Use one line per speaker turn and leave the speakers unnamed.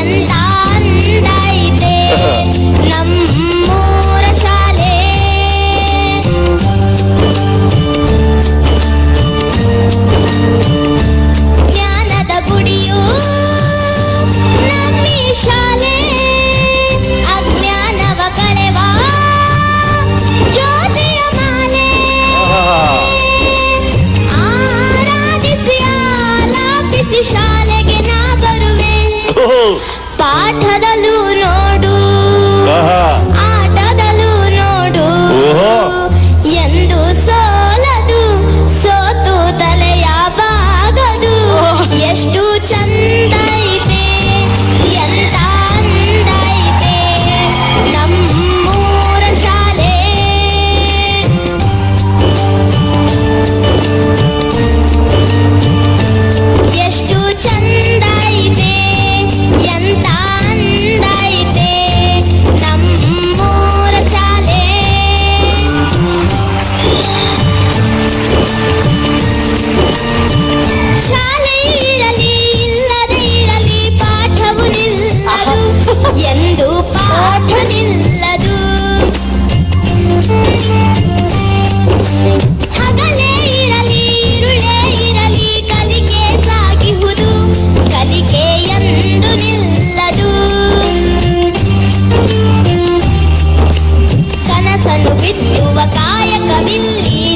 எந்தாய் পাঠালো ಬಿತ್ತುವ ಕಾಯಕವಿಲ್ಲಿ